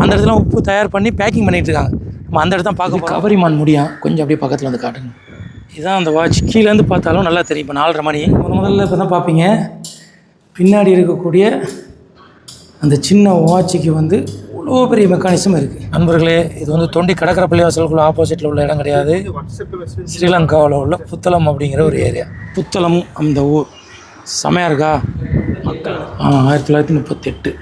அந்த இடத்துல உப்பு தயார் பண்ணி பேக்கிங் பண்ணிட்டு இருக்காங்க. நம்ம அந்த இடத்த பார்க்க கவரிமான் முடியும் கொஞ்சம் அப்படியே பக்கத்தில் வந்து காட்டுங்க. இதுதான் அந்த வாட்ச் கீழேருந்து பார்த்தாலும் நல்லா தெரியும். இப்போ நாலரை மணி. முத முதல்ல இப்போ தான் பார்ப்பீங்க. பின்னாடி இருக்கக்கூடிய அந்த சின்ன வாட்சுக்கு வந்து இவ்வளோ பெரிய மெக்கானிசம் இருக்குது நண்பர்களே இது வந்து தொண்டி கடற்கரை பள்ளிவாசலுக்குள்ள ஆப்போசிட்டில் உள்ள இடம் கிடையாது. ஸ்ரீலங்காவில் உள்ள புத்தளம் அப்படிங்கிற ஒரு ஏரியா புத்தளம் அந்த ஊர். செமையாக இருக்கா? மக்கள். ஆயிரத்தி தொள்ளாயிரத்தி முப்பத்தெட்டு.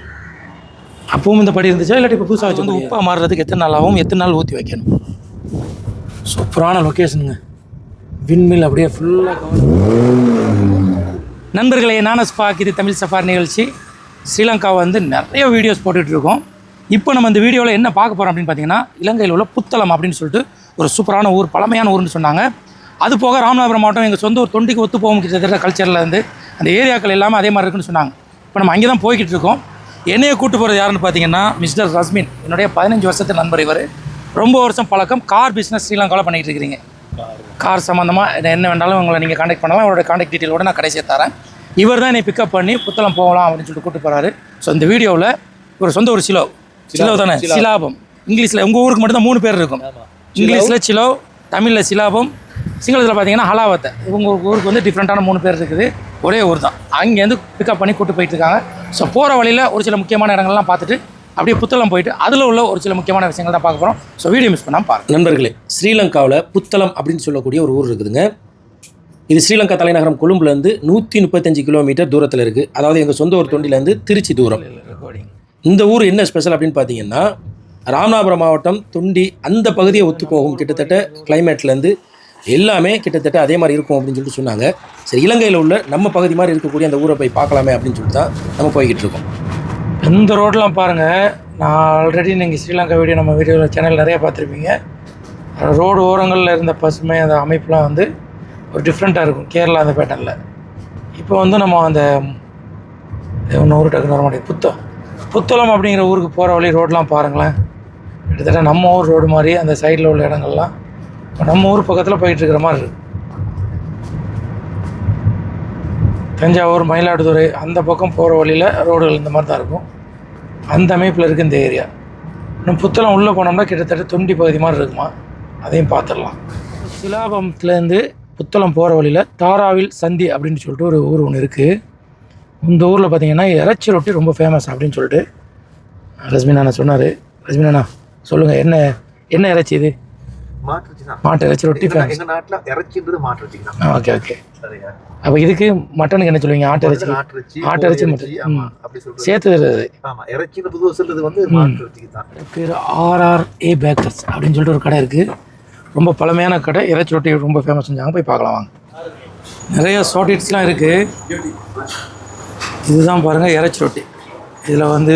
அப்பவும் இந்த படி இருந்துச்சா? இல்லாட்டி இப்போ புதுசாக வச்சு வந்து உப்பா மாறுறதுக்கு எத்தனை நாள் ஆகும்? எத்தனை நாள் ஊற்றி வைக்கணும்? சூப்பரான லொக்கேஷனுங்க விண்மில் அப்படியே ஃபுல்லாக நண்பர்களே நான ஸ்பாக் இது தமிழ் சஃபார் நிகழ்ச்சி. ஸ்ரீலங்கா வந்து நிறைய வீடியோஸ் போட்டுட்டு இருக்கோம். இப்போ நம்ம இந்த வீடியோவில் என்ன பார்க்க போகிறோம் அப்படின்னு பார்த்தீங்கன்னா இலங்கையில் உள்ள புத்தளம் அப்படின்னு சொல்லிட்டு ஒரு சூப்பரான ஊர் பழமையான ஊர்னு சொன்னாங்க. அது போக ராமநாதபுரம் மாவட்டம் எங்கள் சொந்த ஊர் தொண்டிக்கு ஒத்து போகும் கிட்டத்தட்ட கல்ச்சரில் இருந்து அந்த ஏரியாக்கள் எல்லாமே அதே மாதிரி இருக்குன்னு சொன்னாங்க. இப்போ நம்ம அங்கே தான் போய்கிட்டு இருக்கோம். என்னைய கூட்டு போகிறது யாருன்னு பார்த்தீங்கன்னா மிஸ்டர் ரஸ்மின். என்னுடைய பதினஞ்சு வருஷத்து நண்பர் இவர். ரொம்ப வருஷம் பழக்கம். கார் பிஸ்னஸ் ஸ்ரீலங்காவில் பண்ணிகிட்டு இருக்கிறீங்க. கார் சம்மந்தமாக என்ன வேண்டாலும் உங்களை நீங்கள் காண்டாக்ட் பண்ணலாம். அவரோட காண்டாக்ட் டீட்டெயிலோட நான் கடைசியாக தரேன். இவர் தான் என்னை பிக்கப் பண்ணி புத்தளம் போகலாம் அப்படின்னு சொல்லிட்டு கூட்டு போகிறாரு ஸோ இந்த வீடியோவில் ஒரு சொந்த ஒரு சிலோ. சிலோ தானே? சிலாபம். இங்கிலீஷில் உங்கள் ஊருக்கு மட்டும் தான் மூணு பேர் இருக்கும். இங்கிலீஷில் சிலோ தமிழில் சிலாபம் சிங்களத்தில் பார்த்தீங்கன்னா ஹலாவத்தை. இவங்க ஊருக்கு வந்து டிஃப்ரெண்ட்டான மூணு பேர் இருக்குது. ஒரே ஊர் தான். அங்கேருந்து பிக்கப் பண்ணி கூட்டு போயிட்டு இருக்காங்க ஸோ போகிற வழியில் ஒரு சில முக்கியமான இடங்கள்லாம் பார்த்துட்டு அப்படியே புத்தளம் போயிட்டு அதில் உள்ள ஒரு சில முக்கியமான விஷயங்கள் தான் பார்க்க போகிறோம் ஸோ வீடியோ மிஸ் பண்ணாமல் பாருங்க. நண்பர்களே ஸ்ரீலங்காவில் புத்தளம் அப்படின்னு சொல்லக்கூடிய ஒரு ஊர் இருக்குதுங்க. இது ஸ்ரீலங்கா தலைநகரம் கொழும்புலேருந்து நூற்றி முப்பத்தஞ்சு கிலோமீட்டர் தூரத்தில் இருக்குது அதாவது எங்கள் சொந்த ஊர் தொண்டிலேருந்து திருச்சி தூரம். இந்த ஊர் என்ன ஸ்பெஷல் அப்படின்னு பார்த்தீங்கன்னா ராமநாதபுரம் மாவட்டம் தொண்டி அந்த பகுதியை ஒத்து போகும் கிட்டத்தட்ட கிளைமேட்லேருந்து எல்லாமே கிட்டத்தட்ட அதே மாதிரி இருக்கும் அப்படின்னு சொல்லிட்டு சொன்னாங்க. சரி இலங்கையில் உள்ள நம்ம பகுதி மாதிரி இருக்கக்கூடிய அந்த ஊரை போய் பார்க்கலாமே அப்படின்னு சொல்லிட்டு தான் நம்ம போய்கிட்டு இருக்கோம். இந்த ரோடெலாம் பாருங்கள் நான் ஆல்ரெடி நீங்கள் ஸ்ரீலங்கா வீடியோ நம்ம வீடியோவில் சேனல் நிறைய பார்த்துருப்பீங்க. ரோடு ஓரங்களில் இருந்த பசுமை அந்த அமைப்புலாம் வந்து ஒரு டிஃப்ரெண்ட்டாக இருக்கும். கேரளா அந்த பேட்டர்னில் இப்போ வந்து நம்ம அந்த ஒன்று ஊர் டக்குனு வர மாட்டேங்குது. புத்தம் புத்தளம் அப்படிங்கிற ஊருக்கு போகிற வழி ரோடெலாம் பாருங்களேன். கிட்டத்தட்ட நம்ம ஊர் ரோடு மாதிரி அந்த சைடில் உள்ள இடங்கள்லாம் இப்போ நம்ம ஊர் பக்கத்தில் போயிட்டுருக்கிற மாதிரி இருக்குது தஞ்சாவூர் மயிலாடுதுறை அந்த பக்கம் போகிற வழியில் ரோடுகள் இந்த மாதிரி தான் இருக்கும். அந்த அமைப்பில் இருக்குது இந்த ஏரியா. இன்னும் புத்தளம் உள்ளே போனோம்னா கிட்டத்தட்ட தொண்டி பகுதி மாதிரி இருக்குமா? அதையும் பார்த்துடலாம் சிலாபத்துலேருந்து புத்தளம் போகிற வழியில் தாராவில் சந்தி அப்படின்னு சொல்லிட்டு ஒரு ஊர் ஒன்று இருக்குது இந்த ஊரில் பார்த்தீங்கன்னா இறைச்சி ரொட்டி ரொம்ப ஃபேமஸ் அப்படின்னு சொல்லிட்டு ரஷ்மினாண்ணா சொன்னார். ரஷ்மினாண்ணா சொல்லுங்கள் என்ன என்ன இறைச்சி இது? மாட்டு இறைச்சி ரொட்டி எங்க- நாட்டுல இறைச்சின்றது மாற்றுச்சி தான் ஓகே ஓகே சரியா அப்போ இதுக்கு மட்டனுக்கு என்ன சொல்லுவீங்க? ஆட்டு இறைச்சி. ஆட்டு இறைச்சி கோழி மட்டும். ஆமா ம். அப்படி சொல்றது. சேர்த்து தருது ஆமா இறைச்சின்னு பொதுவாக சொல்றது வந்து மாற்றுச்சிக்கு தான். பேர் ஆர்ஆர்ஏ பேக்கர்ஸ் அப்படின்னு சொல்லிட்டு ஒரு கடை இருக்குது ரொம்ப பழமையான கடை. இறைச்சி ரொட்டி ரொம்ப ஃபேமஸ் செஞ்சாங்க. போய் பார்க்கலாம் வாங்க. நிறைய ஷார்டேஜ்லாம் இருக்குது இதுதான் பாருங்கள் இறைச்சி ரொட்டி. இதில் வந்து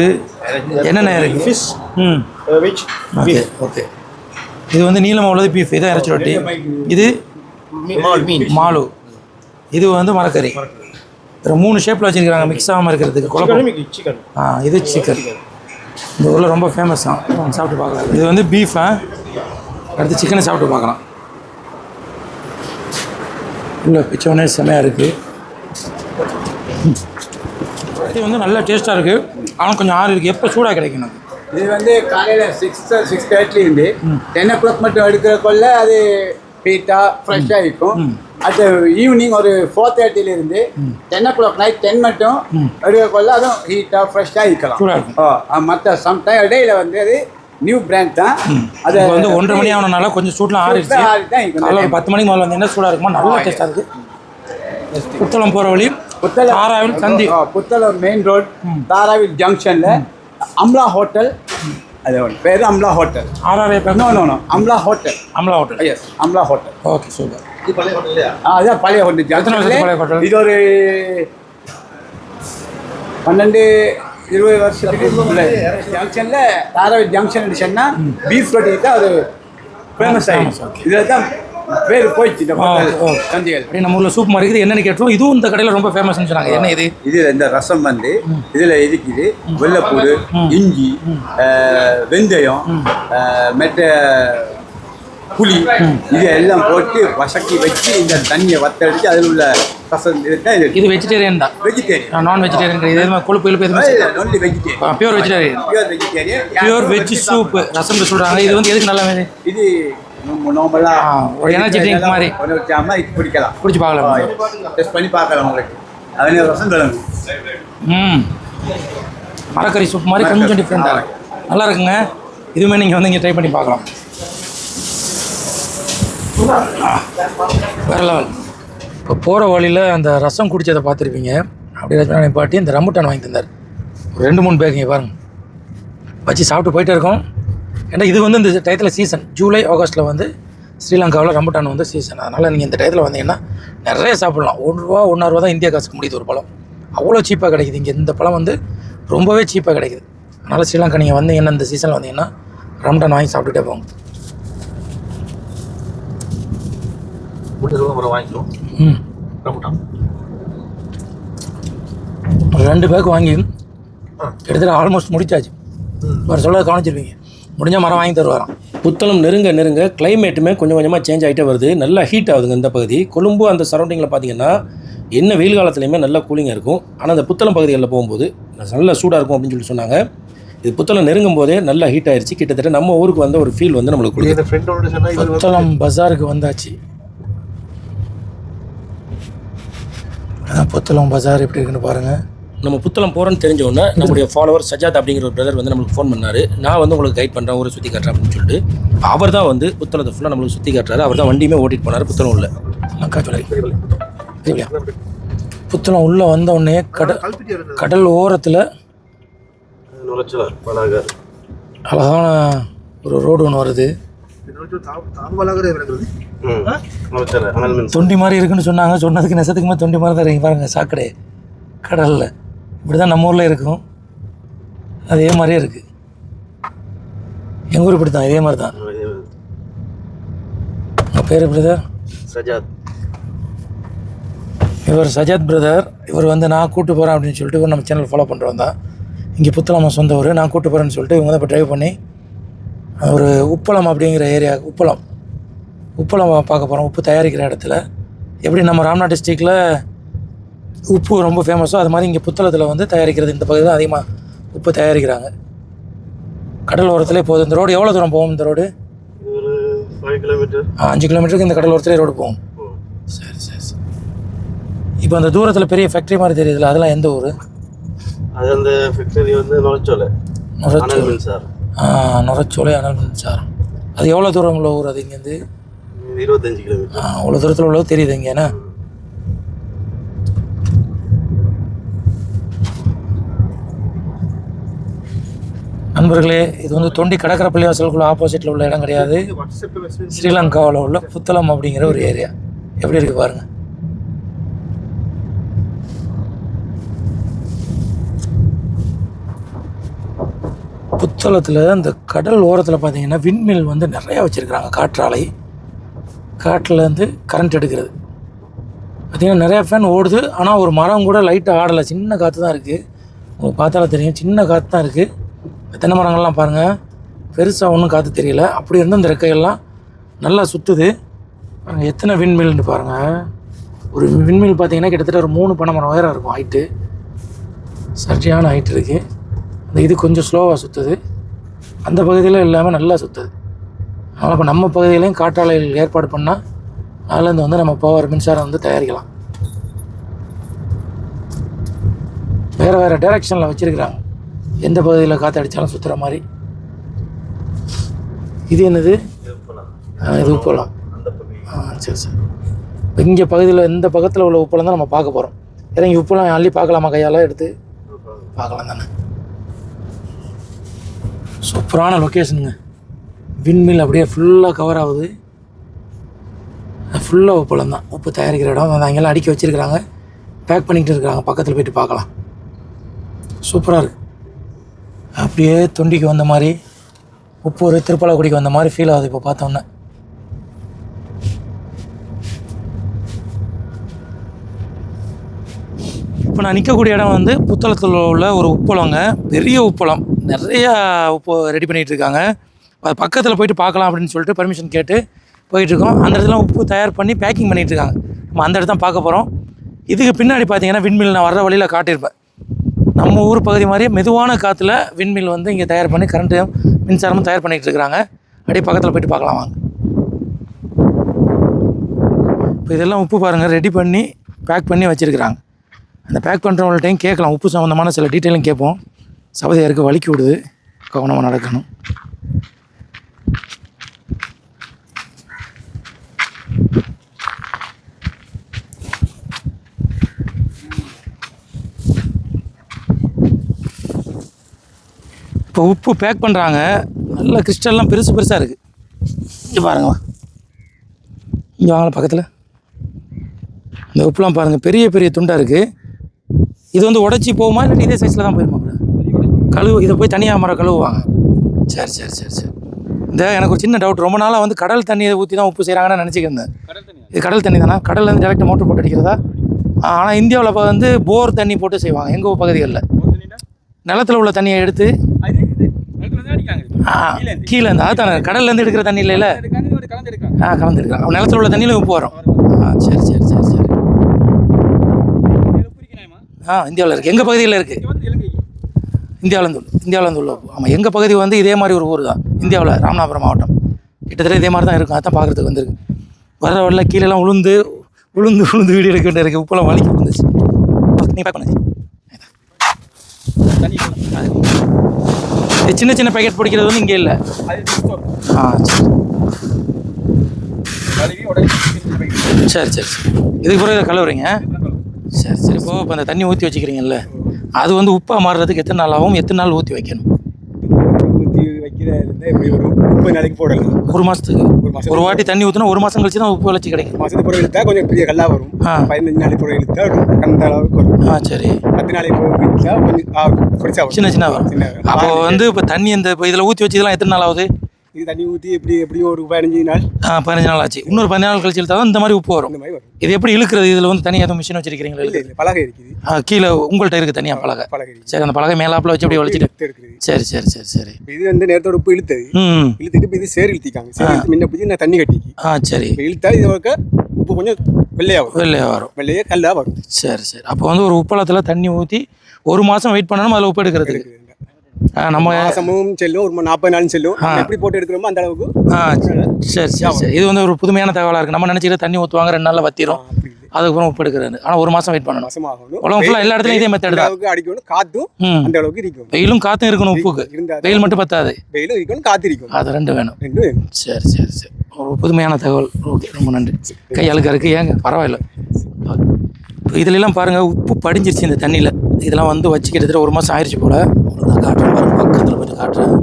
என்னென்ன இருக்குது ஃபிஷ் ம். ஓகே ஓகே இது வந்து நீளமாக உள்ளது பீஃப் இதான் இறைச்சி ரொட்டி. இது மாலு இது வந்து மரக்கறி. இதில் மூணு ஷேப்பில் வச்சுருக்காங்க மிக்ஸ் ஆகாமல் இருக்கிறதுக்கு. குழப்பம். ஆ இது சிக்கன் இந்த ஊரில் ரொம்ப ஃபேமஸ் தான் சாப்பிட்டு பார்க்கலாம் இது வந்து பீஃப் அடுத்து சிக்கனை சாப்பிட்டு பார்க்கலாம் இல்லை பிச்சோனே செமையாக இருக்குது இது வந்து நல்ல டேஸ்ட்டாக இருக்குது ஆனால் கொஞ்சம் ஆறு இருக்குது எப்போ சூடாக கிடைக்கும் நமக்கு இது வந்து காலையில் சிக்ஸ் சிக்ஸ் தேர்ட்டிலேருந்து டென் ஓ கிளாக் மட்டும் எடுக்கிறக்குள்ள அது ஹீட்டாக ஃப்ரெஷ்ஷாக இருக்கும். அது ஈவினிங் ஒரு ஃபோர் தேர்ட்டிலேருந்து ten o'clock night ten மட்டும் எடுக்கக்குள்ள அதுவும் ஹீட்டாக ஃப்ரெஷ்ஷாக இருக்கலாம். மற்ற சம்டைம் இடையில வந்து அது நியூ பிராண்ட் தான். அது வந்து ஒன்றரை மணி ஆனனால கொஞ்சம் சூட்லாம் ஆறிடுச்சு. காலைல ஒரு பத்து மணிக்கு முதல்ல வந்தீங்கன்னா சூடாக இருக்குமா? நல்ல டேஸ்ட்டாக இருக்குது புத்தளம் போகிற வழி புத்தளம் தாராவில் சந்தி. புத்தளம் மெயின் ரோட் தாராவில் ஜங்ஷனில் அம்லா ஹோட்டல் அது பேர் Amla hotel RRA no no no Amla hotel Amala hotel yes Amla hotel okay super இது பழைய ஹோட்டல் இல்லையா ஆ, அதான் பழைய ஹோட்டல் எத்தனை பழைய? ஜங்ஷன்ல இது ஒரு பன்னெண்டு இருபது வருஷத்துக்கு ஜங்ஷன்ல தாராவி ஜங்ஷன் சொன்னா பீஃப் ரொட்டி தான் அது ஃபேமஸ் ஆகிடுச்சு இதில் தான் பேர் போயிடுச்சு. சந்திகள். அப்படியே நம்ம ஊரில் சூப் மாதிரி இருக்குது. என்னென்னு கேட்டோம் இதுவும் இந்த கடையில் ரொம்ப ஃபேமஸ்னு சொன்னாங்க. என்ன இது? இது இந்த ரசம் வந்து இதில் இருக்குது வெள்ளைப்பூடு இஞ்சி வெந்தயம் மெட்ட புளி இது எல்லாம் போட்டு வசக்கி வச்சு இந்த தண்ணியை வத்தடிச்சு அதில் உள்ள ரசம் இது இது. வெஜிடேரியன் தான். வெஜிடேரியன் நான் வெஜிடேரியன் கிடையாது. எதுவுமே கொழுப்பு இழுப்பு எதுவுமே. Only vegetarian pure vegetarian pure veg soup ரசம் சொல்கிறாங்க இது வந்து எதுக்கு நல்ல இது ஒரு energy drink மாதிரி. ஒரு வச்சாம இது குடிக்கலாம் குடிச்சு பார்க்கலாம். டெஸ்ட் பண்ணி பார்க்கலாம் உங்களுக்கு. அதில் ரசம் கிழங்கு ம். மரக்கறி சூப் மாதிரி கொஞ்சம் டிஃப்ரெண்ட்டாக இருக்கு. நல்லா இருக்குங்க. இதுவுமே நீங்கள் வந்து இங்கே ட்ரை பண்ணி பார்க்கலாம். வேற லெவல் இப்போ போகிற வழியில் அந்த ரசம் குடிச்சதை பார்த்துருப்பீங்க. அப்படி ரச்சனை பாட்டி இந்த ரம்புட்டான் வாங்கி தந்தார். ஒரு ரெண்டு மூணு பாருங்க. வச்சு சாப்பிட்டு போயிட்டே இருக்கோம். ஏன்னா இது வந்து இந்த டயத்தில் சீசன் ஜூலை ஆகஸ்ட்டில் வந்து ஸ்ரீலங்காவில் ரம்புட்டான் வந்து சீசன் அதனால் நீங்கள் இந்த டயத்தில் வந்தீங்கன்னா நிறைய சாப்பிடலாம். ஒரு ரூபா ஒன்றா ரூபா தான் இந்தியா காசுக்கு முடியுது ஒரு பழம். அவ்வளோ சீப்பாக கிடைக்குது. இங்கே இந்த பழம் வந்து ரொம்பவே சீப்பாக கிடைக்குது. அதனால் ஸ்ரீலங்கா நீங்கள் வந்தீங்கன்னா இந்த சீசனில் வந்தீங்கன்னா ரம்டான் வாங்கி சாப்பிட்டுட்டே போங்க. ரெண்டு பேக் வாங்கி. கிட்டத்தட்ட ஆல்மோஸ்ட் முடிச்சாச்சு. வேறு சொல்ல கவனிச்சிருப்பீங்க. முடிஞ்சால் மரம் வாங்கி தருவாராம். புத்தளம் நெருங்க நெருங்க கிளைமேட்டுமே கொஞ்சம் கொஞ்சமாக சேஞ்ச் ஆகிட்டே வருது. நல்லா ஹீட் ஆகுதுங்க இந்த பகுதி. கொழும்பு அந்த சரௌண்டிங்கில் பார்த்தீங்கன்னா என்ன வெயில் காலத்துலையுமே நல்லா கூலிங்காக இருக்கும். ஆனால் அந்த புத்தளம் பகுதிகளில் போகும்போது நல்ல சூடாக இருக்கும் அப்படின்னு சொல்லி சொன்னாங்க. இது புத்தளம் நெருங்கும் போதே நல்லா ஹீட் ஆயிருச்சு. கிட்டத்தட்ட நம்ம ஊருக்கு வந்த ஒரு ஃபீல் வந்து நம்மளுக்கு புத்தளம் பஜாருக்கு வந்தாச்சு. அதான் புத்தளம் பஜார் எப்படி இருக்குன்னு பாருங்கள் நம்ம புத்தளம் போகிறோன்னு தெரிஞ்ச உடனே நம்முடைய ஃபாலோவர் சஜாத் அப்படிங்கிற ஒரு பிரதர் வந்து நம்மளுக்கு ஃபோன் பண்ணாரு. நான் வந்து உங்களுக்கு கைட் பண்ணுறேன் ஊரை சுற்றி காட்டுறேன் அப்படின்னு சொல்லிட்டு. அவர் தான் வந்து புத்தளத்தை ஃபுல்லாக நம்மளுக்கு சுற்றி காட்டுறாரு. அவர் தான் வண்டியுமே ஓட்டிட்டு போனார் புத்தளம் உள்ள. புத்தளம் உள்ளே வந்த உடனே கடல் கடல் ஓரத்தில் அழகான ஒரு ரோடு ஒன்று வருது. தொண்டி மாதிரி இருக்குன்னு சொன்னாங்க. சொன்னதுக்கு நெசத்துக்குமே தொண்டி மாதிரி தான் இருக்கு. பாருங்க சாக்கடை. கடலில். இப்படி தான் நம்ம ஊரில் இருக்கும். அதே மாதிரியே இருக்குது எங்கள் ஊர் இப்படி தான் இதே மாதிரி. தான் உங்கள் பேர் பிரதர் சஜாத். இவர் சஜாத் பிரதர் இவர் வந்து நான் கூட்டு போகிறேன் அப்படின்னு சொல்லிட்டு இவர் நம்ம சேனல் ஃபாலோ பண்ணுறோம் தான். இங்கே புத்தளமா சொந்த ஊர். நான் கூட்டு போகிறேன்னு சொல்லிட்டு இவங்க தான் இப்போ ட்ரைவ் பண்ணி ஒரு உப்பளம் அப்படிங்கிற ஏரியா உப்பளம். உப்பளம் பார்க்க போகிறோம் உப்பு தயாரிக்கிற இடத்துல. எப்படி நம்ம ராம்நாத் டிஸ்ட்ரிக்டில் உப்பு ரொம்ப ஃபேமஸோ அது மாதிரி இங்கே புத்தளத்தில் வந்து தயாரிக்கிறது இந்த பகுதியில் அதிகமாக உப்பு தயாரிக்கிறாங்க. கடல் ஓரத்துலேயே போகுது. இந்த ரோடு எவ்வளோ தூரம் போகும் இந்த ரோடு அஞ்சு கிலோமீட்டருக்கு இந்த கடல் ஓரத்துலேயே ரோடு போகும். சரி சரி சரி. இப்போ அந்த தூரத்தில் பெரிய ஃபேக்ட்ரி மாதிரி தெரியுதுல்ல அதெல்லாம் எந்த ஊர்? அது அந்த ஃபேக்டரி வந்து நுரச்சோலை. அனல் மின்சார் ஆ நுரச்சோலை அனல் மின்சாரம் அது எவ்வளோ தூரம் உள்ள ஊர் அது இங்கேருந்து? இருபத்தஞ்சு கிலோமீட்டர் ஆ, அவ்வளோ தூரத்தில் உள்ளது தெரியுது இங்கே என்ன? நண்பர்களே இது வந்து தொண்டி கடற்கரை பள்ளிவாசலுக்குள்ள ஆப்போசிட்டில் உள்ள இடம் கிடையாது. ஸ்ரீலங்காவில் உள்ள புத்தளம் அப்படிங்கிற ஒரு ஏரியா எப்படி இருக்கு பாருங்க. புத்தளத்தில் இந்த கடல் ஓரத்தில் பார்த்தீங்கன்னா விண்மில் வந்து நிறையா வச்சுருக்குறாங்க காற்றாலை. காட்டில் இருந்து கரண்ட் எடுக்கிறது. பார்த்திங்கன்னா நிறையா ஃபேன் ஓடுது. ஆனால் ஒரு மரம் கூட லைட்டாக ஆடலை. சின்ன காற்று தான் இருக்குது உங்களுக்கு பார்த்தாலும் தெரியும். சின்ன காற்று தான் இருக்குது தென்னை மரங்கள்லாம் பாருங்கள் பெருசாக ஒன்றும் காற்று தெரியல. அப்படி இருந்தால் இந்த ரெக்கையெல்லாம் நல்லா சுற்றுது பாருங்கள் எத்தனை விண்மில்னு பாருங்கள் ஒரு விண்மில் பார்த்தீங்கன்னா கிட்டத்தட்ட ஒரு மூணு பனை மரம் உயரம் இருக்கும் ஹைட்டு சரியான ஹைட் இருக்குது அந்த இது கொஞ்சம் ஸ்லோவாக சுற்றுது அந்த பகுதியில் இல்லாமல் நல்லா சுற்றுது அதனால் இப்போ நம்ம பகுதியிலையும் காற்றாலைகள் ஏற்பாடு பண்ணால் அதுலேருந்து வந்து நம்ம பவர் மின்சாரம் வந்து தயாரிக்கலாம். வேறு வேறு டைரெக்ஷனில் வச்சுருக்கிறாங்க. எந்த பகுதியில் காற்று அடித்தாலும் சுற்றுற மாதிரி. இது என்னது? ஆ, இது உப்பளம். ஆ சரி சரி. இங்கே பகுதியில் இந்த பக்கத்தில் உள்ள உப்பளம் தான் நம்ம பார்க்க போகிறோம் இறங்கி உப்பளம் அள்ளி பார்க்கலாமா கையால்? எடுத்து பார்க்கலாம் தானே. சூப்பரான லொக்கேஷனுங்க விண்மில் அப்படியே ஃபுல்லாக கவர் ஆகுது. ஃபுல்லாக உப்பளம் தான். உப்பு தயாரிக்கிற இடம். அந்த அங்கெல்லாம் அடுக்கி வச்சுருக்கிறாங்க. பேக் பண்ணிக்கிட்டு இருக்கிறாங்க பக்கத்தில் போயிட்டு பார்க்கலாம். சூப்பராக இருக்குது அப்படியே தொண்டிக்கு வந்த மாதிரி உப்பூர் திருப்பலாக்குடிக்கு வந்த மாதிரி ஃபீல் ஆகுது இப்போ பார்த்தோன்னே இப்போ நான் நிற்கக்கூடிய இடம் வந்து புத்தளத்தில் உள்ள ஒரு உப்பளங்க பெரிய உப்பளம். நிறையா உப்பு ரெடி பண்ணிகிட்டு இருக்காங்க. அது பக்கத்தில் போயிட்டு பார்க்கலாம் அப்படின்னு சொல்லிட்டு பர்மிஷன் கேட்டு போயிட்டுருக்கோம் அந்த இடத்துல உப்பு தயார் பண்ணி பேக்கிங் பண்ணிகிட்டு இருக்காங்க. நம்ம அந்த இடத்த பார்க்க போகிறோம் இதுக்கு பின்னாடி பார்த்தீங்கன்னா விண்மில் நான் வர்ற வழியில் காட்டியிருப்பேன். நம்ம ஊர் பகுதி மாதிரி மெதுவான காற்றுல விண்மில் வந்து இங்கே தயார் பண்ணி கரண்ட்டு மின்சாரமும் தயார் பண்ணிகிட்டு இருக்கிறாங்க அப்படியே பக்கத்தில் போயிட்டு பார்க்கலாம் வாங்க. இப்போ இதெல்லாம் உப்பு பாருங்கள் ரெடி பண்ணி பேக் பண்ணி வச்சுருக்கிறாங்க. அந்த பேக் பண்ணுறவங்கள்ட்டையும் கேட்கலாம். உப்பு சம்மந்தமான சில டீட்டெயிலும் கேட்போம். சபதியாருக்கு வலிக்கி விடுது. கவனமாக நடக்கணும். இப்போ உப்பு பேக் பண்ணுறாங்க நல்ல கிறிஸ்டல்லாம் பெருசு பெருசாக இருக்குது இங்கே பாருங்க இங்கே வாங்கல பக்கத்தில். இந்த உப்புலாம் பாருங்கள் பெரிய பெரிய துண்டாக இருக்குது இது வந்து உடச்சி போகுமா இல்லாட்டி இதே சைஸில் தான் போயிருமா கழுவு இதை போய் தனியாக மரம் கழுவுவாங்க. சரி சரி சரி சரி. இந்த எனக்கு ஒரு சின்ன டவுட் ரொம்ப நாளாக வந்து கடல் தண்ணியை ஊற்றி தான் உப்பு செய்கிறாங்கன்னு நினச்சிக்கிருந்தேன் இது கடல் தண்ணி தானே? கடல்லேருந்து டேரெக்டாக மோட்டர் போட்டு அடிக்கிறதா? ஆனால் இந்தியாவில் இப்போ வந்து போர் தண்ணி போட்டு செய்வாங்க எங்கள் பகுதிகளில். நிலத்தில் உள்ள தண்ணியை எடுத்து கீழே இருந்து. அதானே கடல்லேருந்து எடுக்கிற தண்ணி இல்லைல்ல ஆ கலந்துருக்காங்க நிலத்தில் உள்ள தண்ணியில் உப்பு வரும் ஆ சரி சரி சரி சரி. ஆ இந்தியாவில் இருக்குது எங்கள் பகுதியில் இருக்குது இந்தியாவிலேருந்து உள்ள இந்தியாவிலேருந்து உள்ள ஆமாம் எங்கள் பகுதி வந்து இதே மாதிரி ஒரு ஊர் தான் இந்தியாவில் ராமநாதபுரம் மாவட்டம். கிட்டத்தட்ட இதே மாதிரி தான் இருக்கும். அதான் பார்க்குறதுக்கு வந்திருக்கு. வர வரல கீழெல்லாம் உளுந்து உளுந்து உளுந்து வீடு எடுக்க வேண்டிய இருக்குது உப்பெல்லாம் வலிக்கு விழுந்துச்சு நீ பண்ணுங்க இது சின்ன சின்ன பேக்கெட் பிடிக்கிறது வந்து இங்கே இல்லை. ஆ சரி. சரி சரி. சரி இதுக்கு பிறகு இதை சரி சரி. இப்போ இப்போ அந்த தண்ணி ஊற்றி வச்சுக்கிறீங்கல்ல அது வந்து உப்பாக மாறுறதுக்கு எத்தனை நாள் ஆகும்? எத்தனை நாள் ஊற்றி வைக்கணும்? வைக்கிற இருந்தால் இப்படி ஒரு முப்பது நாளைக்கு போடலாம். ஒரு மாதத்துக்கு ஒரு மாசம் ஒரு வாட்டி தண்ணி ஊற்றினா ஒரு மாதம் கழிச்சு தான் உப்பு விளைச்சி கிடைக்கும். மாதத்துக்கு புறம் இழுத்தா கொஞ்சம் பெரிய கல்லாக வரும். பதினஞ்சு நாளைக்கு புறம் இழுத்தா ஒரு கந்த அளவுக்கு வரும். ஆ சரி. பத்து நாளைக்கு இழுத்தா கொஞ்சம் ஆ, பெருசா வரும். சின்ன சின்ன வரும். அப்போ வந்து இப்போ தண்ணி இந்த இதில் ஊற்றி வச்சதெல்லாம் எத்தனை நாள் ஆகுது? இது தண்ணி ஊற்றி எப்படி எப்படியும் ஒரு பதினஞ்சு நாள். ஆ பதினஞ்சு நாள் ஆச்சு. இன்னொரு பதினஞ்சு நாள் கழிச்சு தான் இந்த மாதிரி உப்பு வரும். இந்த மாதிரி வரும். இது எப்படி இழுக்கிறது? இதில் வந்து தனியாக எதுவும் மிஷின் வச்சிருக்கிறீங்களா இல்லை இல்லை பலகை இருக்குது. ஆ, கீழே உங்கள்கிட்ட இருக்குது தனியாக பலகை. பலகை இருக்குது. சரி அந்த பலகை மேலாப்பில் வச்சு அப்படியே வலிச்சிட்டு இழுத்து எடுக்குது சரி சரி சரி சரி. இது வந்து நேரத்தோட உப்பு இழுத்தது. இழுத்துட்டு இப்போ இது சேர் இழுத்திக்காங்க சேர் முன்ன பிடிச்சி நான் தண்ணி கட்டிக்கு. ஆ சரி. இழுத்தா இது உப்பு கொஞ்சம் வெள்ளையாக வரும். வெளியே வரும். வெள்ளையே கல்லாக வரும். சரி சரி. அப்போ வந்து ஒரு உப்பளத்தில் தண்ணி ஊற்றி ஒரு மாதம் வெயிட் பண்ணணும் அதில் உப்பு எடுக்கிறதுக்கு. நம்ம மாசமும் செல்லும் ஒரு நாற்பது நாளும் செல்லும். எப்படி போட்டு எடுக்கிறோமோ அந்த அளவுக்கு சரி சரி சரி இது வந்து ஒரு புதுமையான தகவலாக இருக்குது நம்ம நினச்சிக்கிற தண்ணி ஊற்றுவாங்க ரெண்டு நாளில் வத்திரும். அதுக்கப்புறம் உப்பு எடுக்கிறது. ஆனால் ஒரு மாதம் வெயிட் பண்ணணும். மாசம் ஆகணும் உலகம் ஃபுல்லாக எல்லா இடத்துலையும் இதே மெத்தட் அளவுக்கு அடிக்கணும் காத்தும் ம். அந்த அளவுக்கு இருக்கும் வெயிலும் காற்றும் இருக்கணும் உப்புக்கு. வெயில் மட்டும் பத்தாது. வெயிலும் இருக்கணும் இருக்கும் அது ரெண்டு வேணும். வேணும். சரி சரி சரி. ஒரு புதுமையான தகவல். ஓகே ரொம்ப நன்றி. கை அழுக்கா இருக்குது ஏங்க பரவாயில்ல. இப்போ இதுலலாம் பாருங்கள் உப்பு படிஞ்சிருச்சு இந்த தண்ணியில். இதெல்லாம் வந்து வச்சு கிட்டத்தட்ட ஒரு மாதம் ஆயிடுச்சு போல். நான் காட்டுறேன் பாருங்கள் பக்கத்தில் போயிட்டு காட்டுறேன்.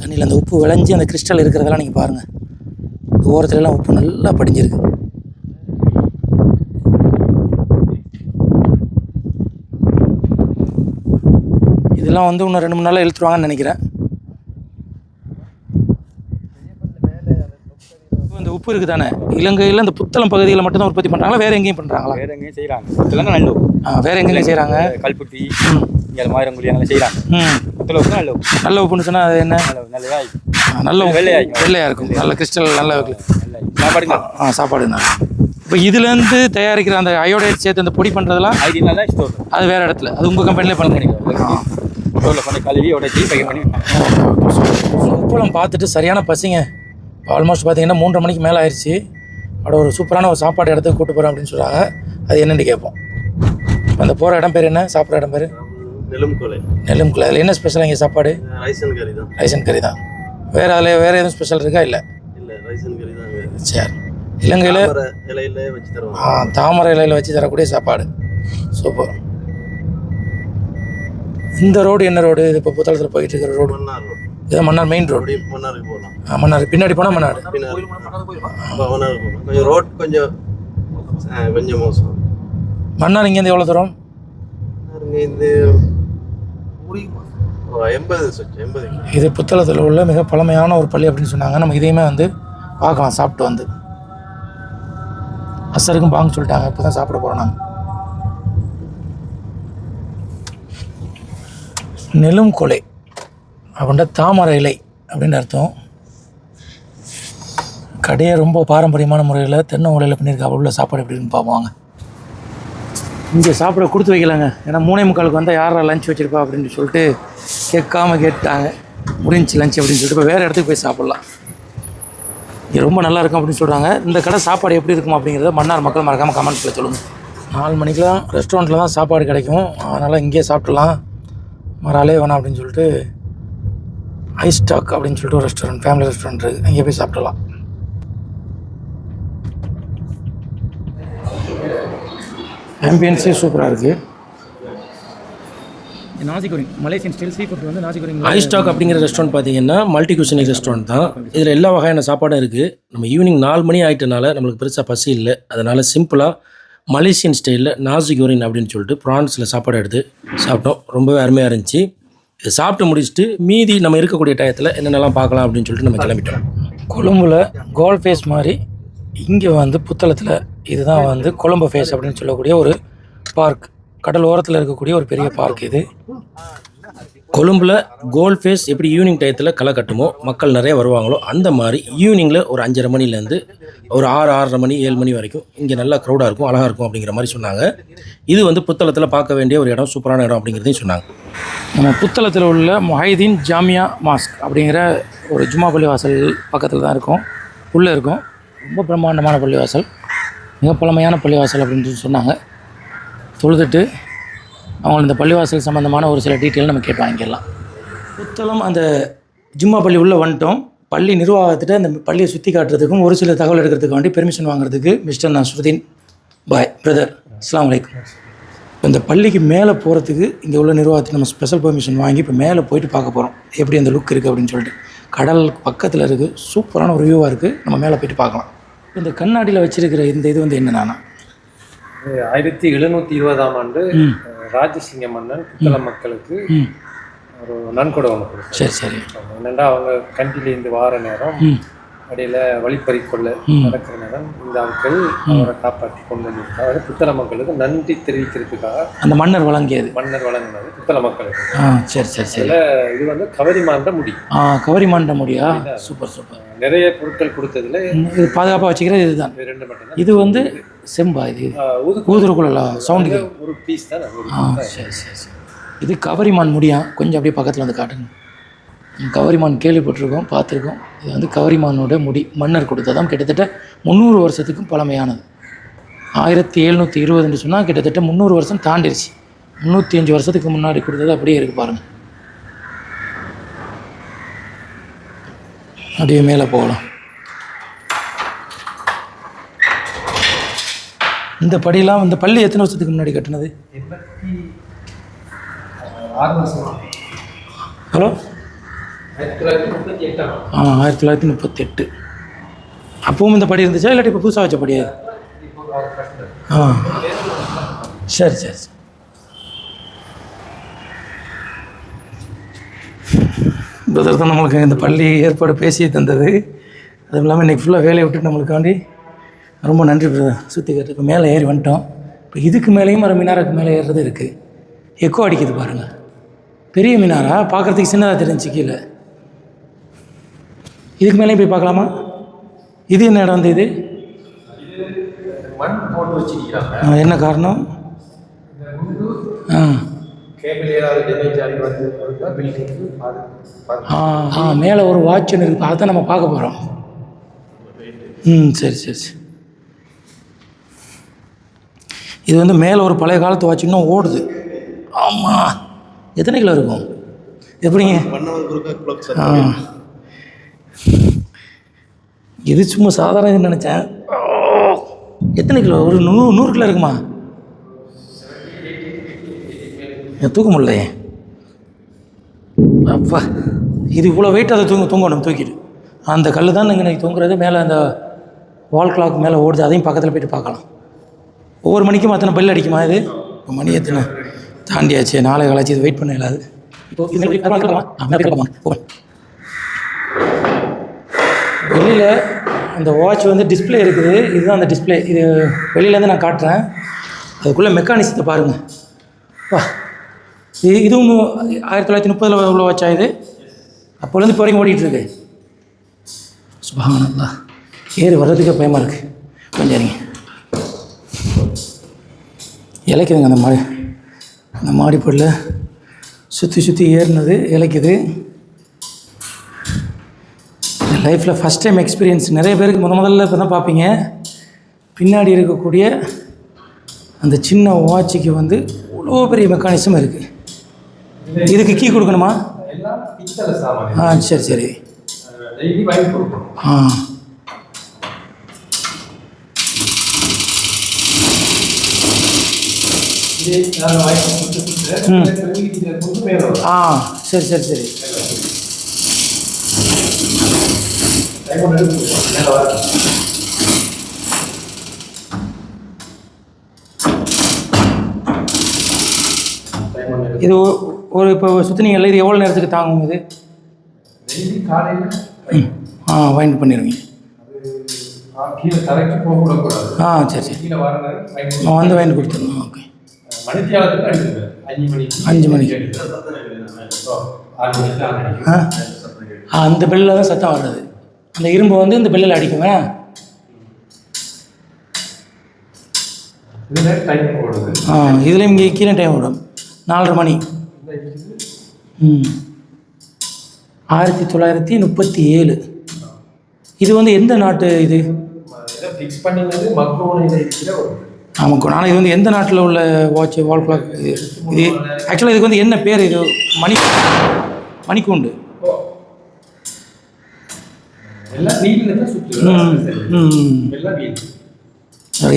தண்ணியில் அந்த உப்பு விளைஞ்சி அந்த கிறிஸ்டல் இருக்கிறதெல்லாம் நீங்கள் பாருங்கள் இந்த உப்பு நல்லா படிஞ்சிருக்கு. இதெல்லாம் வந்து இன்னும் ரெண்டு மூணு நாளில் இழுத்துருவாங்கன்னு நினைக்கிறேன். உப்பு இருக்குது தானே இலங்கையில் இந்த புத்தளம் பகுதியில் மட்டும்தான் உற்பத்தி பண்ணுறாங்களா வேறு எங்கேயும் பண்ணுறாங்களா வேற எங்கேயும் செய்கிறாங்க இதெல்லாம் நல்ல உப்பு. ஆ வேறு எங்கெங்க செய்கிறாங்க கல்புட்டி இங்கே மாயிரங்குழி அங்கே செய்கிறாங்க ம். புத்தல உப்பு நல்ல உப்பு. நல்ல உப்புன்னு சொன்னால் அது என்ன? நல்ல நல்லதா ஆ, நல்ல உப்பு. வெள்ளையா இருக்கும். வெள்ளையாக இருக்கும். நல்ல கிறிஸ்டல் நல்ல சாப்பாடு ஆ சாப்பாடு நல்லா இப்போ இதுலேருந்து தயாரிக்கிற அந்த அயோடைட் சேர்த்து அந்த பொடி ஸ்டோர் அது வேறு இடத்துல. அது உங்கள் கம்பெனிலே பண்ணுறீங்க. உப்பளம் பார்த்துட்டு சரியான பசிங்க. ஆல்மோஸ்ட் பார்த்தீங்கன்னா மூன்றரை மணிக்கு மேலே ஆயிடுச்சு അവിടെ ஒரு சூப்பரான ஒரு சாப்பாடு இடத்துக்கு கூட்டு போகிறேன் அப்படின்னு சொல்கிறாங்க அது என்னென்னு கேட்போம் அந்த போகிற இடம் பேர் என்ன சாப்பிட்ற இடம் பேர் நெலும் கொலை நெல்லுமுக்குள்ள அதில் என்ன ஸ்பெஷல் இங்கே சாப்பாடு ரைசன் கறி தான் ரைசன் கறி தான் வேறு அதில் வேறு எதுவும் ஸ்பெஷல் இருக்கா இல்லை இல்லை ரைசன் கறி தான் சரி இலங்கையில் தாமரை இலையில வச்சு தருவாங்க ஆ தாமரை இலையில் வச்சு தரக்கூடிய சாப்பாடு சூப்பர் இந்த ரோடு என்ன ரோடு இது இப்போ புத்தளத்தில் போயிட்டு இருக்கிற ரோடு மன்னார் ரோடு இது மன்னார் மெயின் ரோடு மன்னாருக்கு போகலாம். மன்னார். பின்னாடி. போனால் மன்னார் போகலாம். கொஞ்சம் ரோட் கொஞ்சம் கொஞ்சம் மோசம். மன்னார் இங்கேருந்து எவ்வளோ தூரம்? இது எண்பது எண்பது. இது புத்தளத்தில் உள்ள மிக பழமையான ஒரு பள்ளி அப்படின்னு சொன்னாங்க. நம்ம இதையுமே வந்து பார்க்கலாம் சாப்பிட்டு வந்து. அசருக்கும் பாங்க சொல்லிட்டாங்க. இப்போ தான் சாப்பிட போகிறோம் நாங்கள் நெலும் கொலை. அப்படின்ற தாமரை இலை அப்படின்னு அர்த்தம். கடையை ரொம்ப பாரம்பரியமான முறையில் தென்னை ஓலையில் பண்ணியிருக்கா உள்ள சாப்பாடு எப்படின்னு பார்ப்பாங்க இங்கே சாப்பிட கொடுத்து வைக்கலாங்க. ஏன்னா மூணே முக்காலுக்கு வந்தால் யாரா லஞ்ச் வச்சுருப்பா அப்படின்னு சொல்லிட்டு கேட்காம கேட்டாங்க முடிஞ்சு லஞ்ச் அப்படின்னு சொல்லிட்டு இப்போ வேறு இடத்துக்கு போய் சாப்பிட்லாம். இங்கே ரொம்ப நல்லா இருக்கும் அப்படின்னு சொல்கிறாங்க இந்த கடை சாப்பாடு எப்படி இருக்கும் அப்படிங்கிறத மன்னார் மக்கள் மறக்காமல் கமெண்ட்ஸில் சொல்லுங்கள் நாலு மணிக்கெலாம் ரெஸ்டாரண்ட்டில் தான் சாப்பாடு கிடைக்கும். அதனால் இங்கேயே சாப்பிட்லாம். மறாலே வேணாம் அப்படின்னு சொல்லிட்டு ஐஸ் ஸ்டாக் அப்படின்னு சொல்லிட்டு ஒரு ரெஸ்டாரண்ட் ஃபேமிலி ரெஸ்டாரண்ட் இருக்குது அங்கே போய் சாப்பிடலாம். ஆம்பியன்ஸே சூப்பராக இருக்குது nasi goreng Malaysian style food வந்து நாசி கோரிங் ஐ ஸ்டாக் அப்படிங்கிற ரெஸ்டாரண்ட் பார்த்தீங்கன்னா மல்டி குசினிக் ரெஸ்டாரண்ட் தான். இதில் எல்லா வகையான சாப்பாடும் இருக்குது நம்ம ஈவினிங் நாலு மணி ஆகிட்டனால நம்மளுக்கு பெருசாக பசி இல்லை. அதனால் சிம்பிளாக மலேசியன் ஸ்டைலில் நாசி கோரின் அப்படின்னு சொல்லிட்டு ப்ரான்ஸில் சாப்பாடு எடுத்து சாப்பிட்டோம். ரொம்பவே அருமையாக இருந்துச்சு. சாப்பிட்டு முடிச்சுட்டு மீதி நம்ம இருக்கக்கூடிய டயத்தில் என்னென்னலாம் பார்க்கலாம் அப்படின்னு சொல்லிட்டு நம்ம கிளம்பிட்டோம். கொழும்புல கோல் ஃபேஸ் மாதிரி இங்கே வந்து புத்தளத்தில் இதுதான் வந்து கொழும்பு ஃபேஸ் அப்படின்னு சொல்லக்கூடிய ஒரு பார்க். கடல் ஓரத்தில் இருக்கக்கூடிய ஒரு பெரிய பார்க் இது. கொழும்பில் கோல்ட் ஃபேஸ் எப்படி ஈவினிங் டயத்தில் களை கட்டுமோ மக்கள் நிறைய வருவாங்களோ அந்த மாதிரி ஈவினிங்கில் ஒரு அஞ்சரை மணிலேருந்து ஒரு ஆறு ஆறரை மணி ஏழு மணி வரைக்கும் இங்கே நல்லா க்ரௌடாக இருக்கும் அழகாக இருக்கும் அப்படிங்கிற மாதிரி சொன்னாங்க. இது வந்து புத்தளத்தில் பார்க்க வேண்டிய ஒரு இடம் சூப்பரான இடம் அப்படிங்கிறதையும் சொன்னாங்க. நம்ம புத்தளத்தில் உள்ள மொஹைதீன் ஜாமியா மாஸ்க் அப்படிங்கிற ஒரு ஜும்மா பள்ளிவாசல் பக்கத்தில் தான் இருக்கும். உள்ளே இருக்கும். ரொம்ப பிரம்மாண்டமான பள்ளிவாசல் மிக பழமையான பள்ளிவாசல் அப்படின்னு சொல்லி சொன்னாங்க. தொழுதுட்டு அவங்க இந்த பள்ளிவாசல் சம்மந்தமான ஒரு சில டீட்டெயில் நம்ம கேட்டு வாங்கிக்கலாம் புத்தளம் அந்த ஜும்மா பள்ளி உள்ளே வந்துட்டோம். பள்ளி நிர்வாகத்திட்ட அந்த பள்ளியை சுற்றி காட்டுறதுக்கும் ஒரு சில தகவல் எடுக்கிறதுக்கு வேண்டி பெர்மிஷன் வாங்குறதுக்கு மிஸ்டர் நஸ்ருதீன். பாய் பிரதர் அஸ்லாம் வலைக்கம் இப்போ இந்த பள்ளிக்கு மேலே போகிறதுக்கு இங்கே உள்ள நிர்வாகத்துக்கு நம்ம ஸ்பெஷல் பெர்மிஷன் வாங்கி இப்போ மேலே போயிட்டு பார்க்க போகிறோம் எப்படி அந்த லுக் இருக்குது அப்படின்னு சொல்லிட்டு. கடல் பக்கத்தில் இருக்குது சூப்பரான ஒரு வியூவாக இருக்குது நம்ம மேலே போயிட்டு பார்க்கலாம். இந்த கண்ணாடியில் வச்சுருக்கிற இந்த இது வந்து என்னென்னா ஆயிரத்தி எழுநூத்தி இருபதாம் ஆண்டு ராஜசிங்க மன்னன் புத்தள மக்களுக்கு ஒரு நன்கொடை ஒன்று சரி சரி. என்னென்னா அவங்க கண்டிலேருந்து வார நேரம் அடியில் வழிப்பறி கொள்ள. நடக்கிற நேரம் இந்த ஆட்கள் அவரை காப்பாற்றி கொண்டு வந்திருக்காங்க. புத்தள மக்களுக்கு நன்றி தெரிவிக்கிறதுக்காக அந்த மன்னர் வழங்கியது. மன்னர் வழங்கினது புத்தள மக்களுக்கு. சரி சரி சரி. இது வந்து கவரிமாண்ட முடி. ஆ கவரி மாண்ட முடியா? Super super. நிறைய பொருட்கள் கொடுத்ததுல இது பாதுகாப்பாக வச்சுக்கிறது இதுதான். இது ரெண்டு மட்டும்தான். இது வந்து செம்பா இது ஊதுருக்குள்ள சவுண்டுக்கு. ஒரு பீஸ் தான் ஆ சரி சரி சரி. இது கவரிமான் முடியா? கொஞ்சம் அப்படியே பக்கத்தில் வந்து காட்டுங்க. கவரிமான் கேள்விப்பட்டிருக்கோம் பார்த்துருக்கோம். இது வந்து கவரிமானோட முடி மன்னர் கொடுத்ததாம். கிட்டத்தட்ட முந்நூறு வருஷத்துக்கும் பழமையானது. ஆயிரத்தி எழுநூற்றி இருபதுன்னு சொன்னால் கிட்டத்தட்ட முந்நூறு வருஷம் தாண்டிருச்சு. முந்நூற்றி அஞ்சு வருஷத்துக்கு முன்னாடி கொடுத்தது அப்படியே இருக்குது பாருங்கள் அப்படியே மேலே போகலாம். இந்த படியெல்லாம் இந்த பள்ளி எத்தனை வருஷத்துக்கு முன்னாடி கட்டினது? ஹலோ? ஆ ஆயிரத்தி தொள்ளாயிரத்தி முப்பத்தி எட்டு அப்பவும் இந்த படி இருந்துச்சா? இல்லாட்டி இப்போ புதுசாக வச்ச படியா ஆ. சரி சரி சரி. பிரதர் தான் நம்மளுக்கு இந்த பள்ளி ஏற்பாடு பேசி தந்தது. அதுவும் இல்லாமல் இன்றைக்கி ஃபுல்லாக வேலையை விட்டுட்டு நம்மளுக்காண்டி ரொம்ப நன்றி இப்போ மேலே ஏறி வந்துட்டோம். இப்போ இதுக்கு மேலேயும் ஒரு மினாருக்கு மேலே ஏறுறது இருக்குது எக்கோ அடிக்குது பாருங்கள் பெரிய மினாரா? பார்க்குறதுக்கு சின்னதாக தெரிஞ்சு கீழே. இதுக்கு மேலேயும் போய் பார்க்கலாமா? இது என்ன இடம் வந்து இது? என்ன காரணம்? ஆ. ஆ மேலே ஒரு வாட்ச் ஒன்று இருக்குது அதை நம்ம பார்க்க போகிறோம் ம் சரி சரி சரி. இது வந்து மேலே ஒரு பழைய காலத்து வாட்ச் இன்னும் ஓடுது. ஆமாம் எத்தனை கிலோ இருக்கும்? எப்படிங்க? இது சும்மா சாதாரண இதுன்னு நினச்சேன். எத்தனை கிலோ? ஒரு நூறு நூறு கிலோ இருக்குமா? தூக்க முடியலையே அப்பா இது இவ்வளோ வெயிட் அதை தூங்க தூங்கணும் தூக்கிட்டு. அந்த கல் தான் இங்கே தூங்குறது? மேலே அந்த வால் கிளாக் மேலே ஓடுது அதையும் பக்கத்தில் போயிட்டு பார்க்கலாம். ஒவ்வொரு மணிக்கும் அத்தனை பெல் அடிக்குமா இது? இப்போ மணி எத்தனை? தாண்டியாச்சு நாளை கலாச்சி இது வெயிட் பண்ண. போங்க. வெளியில் அந்த வாட்ச் வந்து டிஸ்ப்ளே இருக்குது. இதுதான் அந்த டிஸ்ப்ளே இது வெளியிலேருந்து நான் காட்டுறேன். அதுக்குள்ளே மெக்கானிசத்தை பாருங்கள் வா. இது இதுவும் ஆயிரத்தி தொள்ளாயிரத்தி முப்பதில் உள்ள வாட்சா இது? அப்போலேருந்து இப்போ வரைக்கும் ஓடிட்டு இருக்கு. சுபஹானல்லாஹ் ஏறி வர்றதுக்கே பயமாக இருக்கு. கொஞ்சம் இலைக்குதுங்க அந்த மாடி. அந்த மாடிப்படில் சுற்றி சுற்றி ஏறினது இலைக்குது. லைஃப்பில் ஃபஸ்ட் டைம் எக்ஸ்பீரியன்ஸ் நிறைய பேருக்கு முத முதல்ல இப்போ தான் பார்ப்பீங்க. பின்னாடி இருக்கக்கூடிய அந்த சின்ன வாட்சுக்கு வந்து இவ்வளோ பெரிய மெக்கானிசம் இருக்குது இதுக்கு கீ கொடுக்கணுமா? ஆ சரி சரி. ஆ இது நாங்கள் வாங்கி கொடுத்துட்டு இதை கொண்டு போயிடும் ஆ சரி சரி சரி. இது ஒரு இப்போ சுற்றினீங்கல்ல இது எவ்வளோ நேரத்துக்கு தாங்கும் இது? ஆ வைண்ட் விடக்கூடாது ஆ சரி சரி. வாங்கி நான் வந்து வைண்ட் கொடுத்துருங்க. ஓகே. அஞ்சு மணிக்கு. அந்த பெல்லில் தான் சத்தம் வர்றது. அந்த இரும்பு வந்து இந்த பெல்லில் அடிக்குங்க ஆ இதுலேயும் இங்கே கீழே டைம் விடும் நாலரை மணி. ம். ஆயிரத்தி தொள்ளாயிரத்தி முப்பத்தி ஏழு. இது வந்து எந்த நாட்டு இது? இதை ஃபிக்ஸ் பண்ணினது மக்ரோனில் இருக்கிற ஒரு ஆமாம் ஆனால் இது வந்து எந்த நாட்டில் உள்ள வாட்ச் வால் கிளாக் இது இது ஆக்சுவலாக இதுக்கு வந்து என்ன பேர்? இது மணி மணிக்கூண்டு.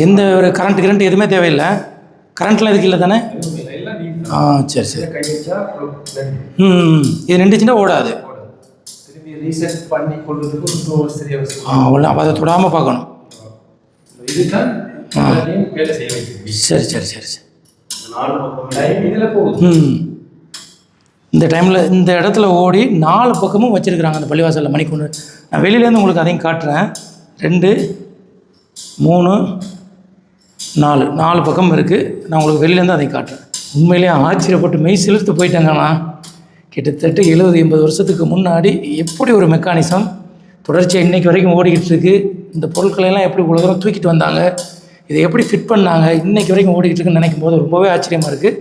எந்த ஒரு கரண்ட் கரண்ட் எதுவுமே தேவையில்லை. கரண்ட்லாம் இதுக்கு இல்லை தானே? ஆ சரி சரி. ம் இது நின்றுச்சுன்னா ஓடாது. ஆ அவ்வளோ அதை தொடாமல் பார்க்கணும். சரி சரி சரி சரி. இந்த டைமில் இந்த இடத்துல ஓடி நாலு பக்கமும் வச்சுருக்குறாங்க அந்த பள்ளிவாசலில் மணிக்கூண்டு. நான் வெளியிலேருந்து உங்களுக்கு அதையும் காட்டுறேன். ரெண்டு மூணு நாலு. நாலு பக்கம் இருக்குது நான் உங்களுக்கு வெளியிலேருந்து அதையும் காட்டுறேன். உண்மையிலேயே ஆச்சரியப்பட்டு மெய் சிலிர்த்து போயிட்டேங்கண்ணா கிட்டத்தட்ட எழுபது எண்பது வருஷத்துக்கு முன்னாடி எப்படி ஒரு மெக்கானிசம் தொடர்ச்சியாக இன்னைக்கு வரைக்கும் ஓடிக்கிட்டு இருக்கு. இந்த பொருட்களை எல்லாம் எப்படி தூரம் தூக்கிட்டு வந்தாங்க? இதை எப்படி ஃபிட் பண்ணாங்க இன்னைக்கு வரைக்கும் ஓடிக்கிட்டு இருக்குன்னு நினைக்கும் போது ரொம்பவே ஆச்சரியமாக இருக்குது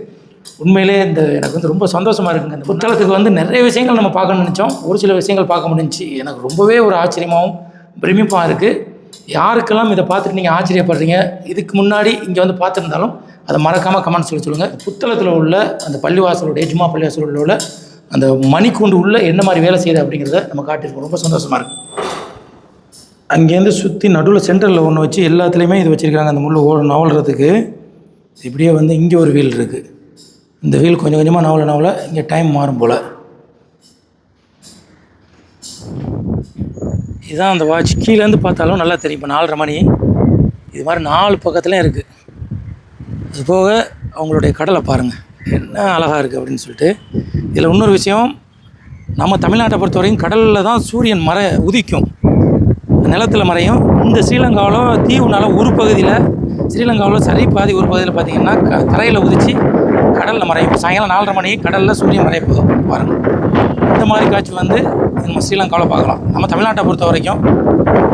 உண்மையிலே இந்த எனக்கு வந்து ரொம்ப சந்தோஷமாக இருக்குங்க. இந்த புத்தகத்துக்கு வந்து நிறைய விஷயங்கள் நம்ம பார்க்கணும்னு நினச்சோம். ஒரு சில விஷயங்கள் பார்க்க முடிஞ்சுச்சு. எனக்கு ரொம்பவே ஒரு ஆச்சரியமாகவும் பிரமிப்பாக இருக்குது யாருக்கெல்லாம் இதை பார்த்துட்டு நீங்கள் ஆச்சரியப்படுறீங்க இதுக்கு முன்னாடி இங்கே வந்து பார்த்துருந்தாலும் அதை மறக்காமல் கமெண்ட் சொல்லி சொல்லுங்கள் புத்தகத்தில் உள்ள அந்த பள்ளிவாசலோட எஜ்மா பள்ளிவாசலோட உள்ள அந்த மணிக்கூண்டு உள்ள என்ன மாதிரி வேலை செய்யுது அப்படிங்கிறத நம்ம காட்டியிருக்கோம். ரொம்ப சந்தோஷமாக இருக்குது அங்கேருந்து சுற்றி நடுவில் சென்டரில் ஒன்று வச்சு எல்லாத்துலேயுமே இது வச்சுருக்காங்க அந்த முள் ஓ நவல்றதுக்கு. இப்படியே வந்து இங்கே ஒரு வீல் இருக்குது இந்த வீல் கொஞ்சம் கொஞ்சமாக நவல நவல இங்கே டைம் மாறும் போல். இதுதான் அந்த வாட்ச் கீழேருந்து பார்த்தாலும் நல்லா தெரியும். இப்போ நாலரை மணி. இது மாதிரி நாலு பக்கத்துலேயும் இருக்குது அது போக அவங்களுடைய கடலை பாருங்கள் என்ன அழகாக இருக்குது அப்படின்னு சொல்லிட்டு. இதில் இன்னொரு விஷயம் நம்ம தமிழ்நாட்டை பொறுத்த வரைக்கும் கடலில் தான் சூரியன் மறை உதிக்கும். நிலத்தில் மறையும். இந்த ஸ்ரீலங்காவில் தீவுனால ஒரு பகுதியில் ஸ்ரீலங்காவில் சரி பாதி ஒரு பகுதியில் பார்த்தீங்கன்னா க தரையில் உதிச்சு கடலில் மறையும். சாயங்காலம் நாலரை மணிக்கு கடலில் சூரியன் மறைய போதும். பாருங்கள் இந்த மாதிரி காட்சி வந்து நம்ம ஸ்ரீலங்காவில் பார்க்கலாம். நம்ம தமிழ்நாட்டை பொறுத்த வரைக்கும்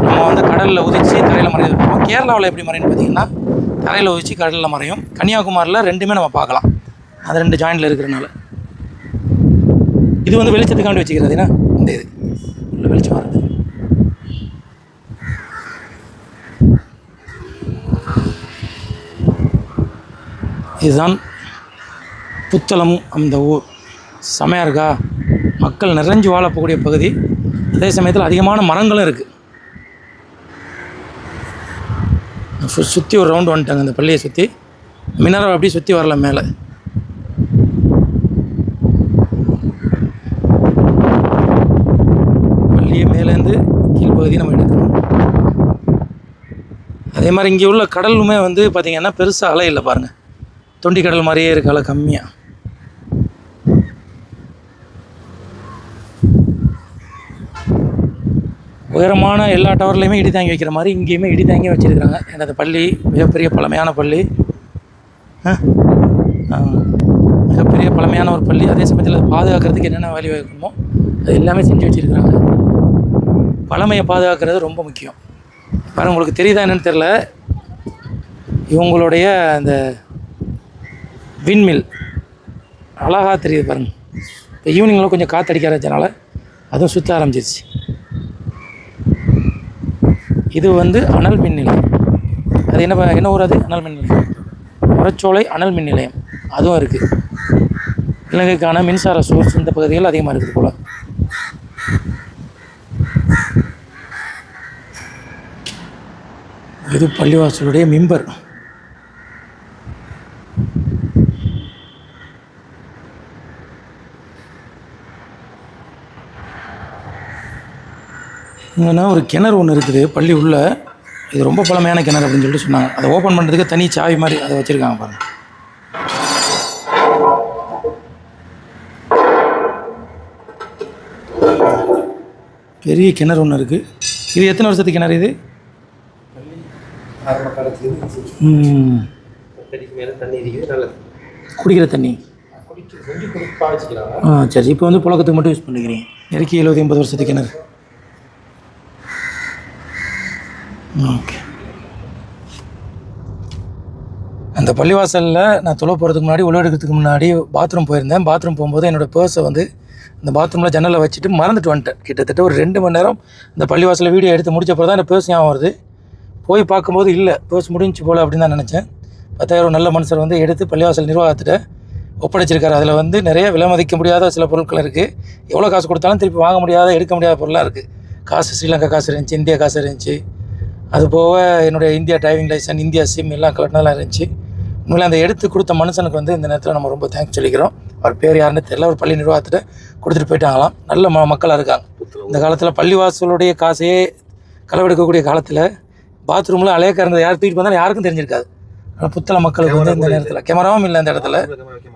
நம்ம வந்து கடலில் உதிச்சு தரையில் மறையுது. பார்ப்போம் கேரளாவில் எப்படி மறையும்னு பார்த்தீங்கன்னா தரையில் உதிச்சு கடலில் மறையும். கன்னியாகுமரியில் ரெண்டுமே நம்ம பார்க்கலாம். அது ரெண்டு ஜாயிண்டில் இருக்கிறனால இது வந்து வெளிச்சத்துக்காண்டி வச்சுக்கிறதுனா இந்த இது உள்ள வெளிச்சம் வருது இதுதான் புத்தளம் அந்த ஊர். செமையாக இருக்கா? மக்கள் நிறைஞ்சு வாழப்போகக்கூடிய பகுதி. அதே சமயத்தில் அதிகமான மரங்களும் இருக்குது சுற்றி ஒரு ரவுண்டு வந்துட்டாங்க அந்த பள்ளியை சுற்றி மினரல் அப்படியே சுற்றி வரல மேலே. பள்ளியை மேலேருந்து கீழ்ப்பகுதி நம்ம எடுக்கிறோம் அதே மாதிரி இங்கே உள்ள கடலுமே வந்து பார்த்திங்கன்னா பெருசாக அலை இல்லை பாருங்கள் தொண்டி கடல் மாதிரியே இருக்கால கம்மியாக உயரமான எல்லா டவர்லேயுமே இடி தாங்கி வைக்கிற மாதிரி இங்கேயுமே இடி தாங்கி வச்சுருக்காங்க எனது பள்ளி? மிகப்பெரிய பழமையான பள்ளி. ஆ? மிகப்பெரிய பழமையான ஒரு பள்ளி. அதே சமயத்தில் அதை பாதுகாக்கிறதுக்கு என்னென்ன வழி வைக்கணுமோ அது எல்லாமே செஞ்சு வச்சுருக்குறாங்க. பழமையை பாதுகாக்கிறது ரொம்ப முக்கியம். பாருங்க உங்களுக்கு தெரியுதா என்னென்னு தெரில இவங்களுடைய அந்த விண்மில். அழகாக தெரியுது பாருங்க. இப்போ ஈவினிங்கில் கொஞ்சம் காற்றடிக்க ஆரம்பிச்சனால அதுவும் சுற்ற ஆரம்பிச்சிருச்சு. இது வந்து அனல் மின் நிலையம். அது என்ன ப- என்ன ஊர் அது? அனல் மின் நிலையம். முரச்சோலை அனல் மின் நிலையம். அதுவும் இருக்குது இலங்கைக்கான மின்சார சோர்ஸ் இந்த பகுதிகள் அதிகமாக இருக்குது போல். இது பள்ளிவாசலுடைய மிம்பர் இங்கன்னா ஒரு கிணறு ஒன்று இருக்குது பள்ளி உள்ள. இது ரொம்ப பழமையான கிணறு அப்படின்னு சொல்லிட்டு சொன்னாங்க. அதை ஓப்பன் பண்ணுறதுக்கு தனி சாவி மாதிரி அதை வச்சுருக்காங்க பாருங்க. பெரிய கிணறு ஒன்று இருக்குது இது எத்தனை வருஷத்துக்கு கிணறு இது? குடிக்கிற தண்ணி. ஆ சரி. இப்போ வந்து புழக்கத்துக்கு மட்டும் யூஸ் பண்ணிக்கிறீங்க. நெருக்கி எழுபது எண்பது வருஷத்துக்கு கிணறு. ஓகே. அந்த பள்ளிவாசலில் நான் தொலை போகிறதுக்கு முன்னாடி உழவெடுக்கிறதுக்கு முன்னாடி பாத்ரூம் போயிருந்தேன். பாத்ரூம் போகும்போது என்னோடய பர்ஸை வந்து இந்த பாத்ரூமில் ஜன்னலில் வச்சுட்டு மறந்துட்டு வந்துட்டேன். கிட்டத்தட்ட ஒரு ரெண்டு மணி நேரம் இந்த பள்ளிவாசலில் வீடியோ எடுத்து முடிச்சப்போ தான் இந்த பேர்ஸ் ஞாபகம் வருது. போய் பார்க்கும்போது இல்லை பர்ஸ் முடிஞ்சு போல அப்படின்னு தான் நினச்சேன். பத்தாயிரம் நல்ல மனுஷர் வந்து எடுத்து பள்ளிவாசல் நிர்வாகத்திட்ட ஒப்படைச்சிருக்காரு. அதில் வந்து நிறைய விலை மதிக்க முடியாத சில பொருட்கள் இருக்குது எவ்வளோ காசு கொடுத்தாலும் திருப்பி வாங்க முடியாத எடுக்க முடியாத பொருளாக இருக்குது காசு ஸ்ரீலங்கா காசு இருந்துச்சு இந்தியா காசு இருந்துச்சு. அது போக என்னுடைய India driving licence India SIM எல்லாம் கலட்டினதெல்லாம் இருந்துச்சு. உண்மையிலே அந்த எடுத்து கொடுத்த மனுஷனுக்கு வந்து இந்த நேரத்தில் நம்ம ரொம்ப தேங்க்ஸ் சொல்லிக்கிறோம். அவர் பேர் யாருன்னு தெரியல ஒரு பள்ளி நிர்வாகத்திட்ட கொடுத்துட்டு போயிட்டாங்களாம். நல்ல ம மக்களாக இருக்காங்க. இந்த காலத்தில் பள்ளிவாசலுடைய காசையே களவெடுக்கக்கூடிய காலத்தில் பாத்ரூமில் அலைய கறந்தது யார் தூக்கிட்டு வந்தாலும் யாருக்கும் தெரிஞ்சிருக்காது. புத்தள மக்களுக்கு வந்து இந்த நேரத்தில் கேமராவும் இல்லை அந்த இடத்துல.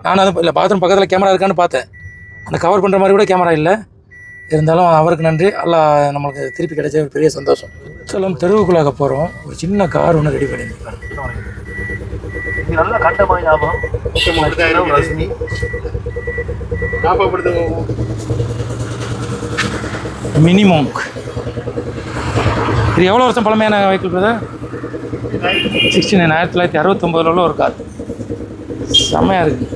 நானும் அது இல்லை பாத்ரூம் பக்கத்தில் கேமரா இருக்கான்னு பார்த்தேன். அந்த கவர் பண்ணுற மாதிரி கூட கேமரா இல்லை. இருந்தாலும் அவருக்கு நன்றி. எல்லாம் நம்மளுக்கு திருப்பி கிடைச்ச ஒரு பெரிய சந்தோஷம். புத்தளம் தெருவுக்குள்ளாக போகிறோம் ஒரு சின்ன கார் ஒன்று ரெடி பண்ணியிருக்காங்க நல்ல கண்டமாய் ஞாபகம் ஞாபகப்படுத்துங்க மினிமம். இது எவ்வளோ வருஷம் பழமையான வெஹிக்கிள் பிரதர் சிக்ஸ்டி நைன் ஆயிரத்தி தொள்ளாயிரத்தி அறுபத்தொம்போதுல உள்ள ஒரு கார். செம்மையாக இருக்கு.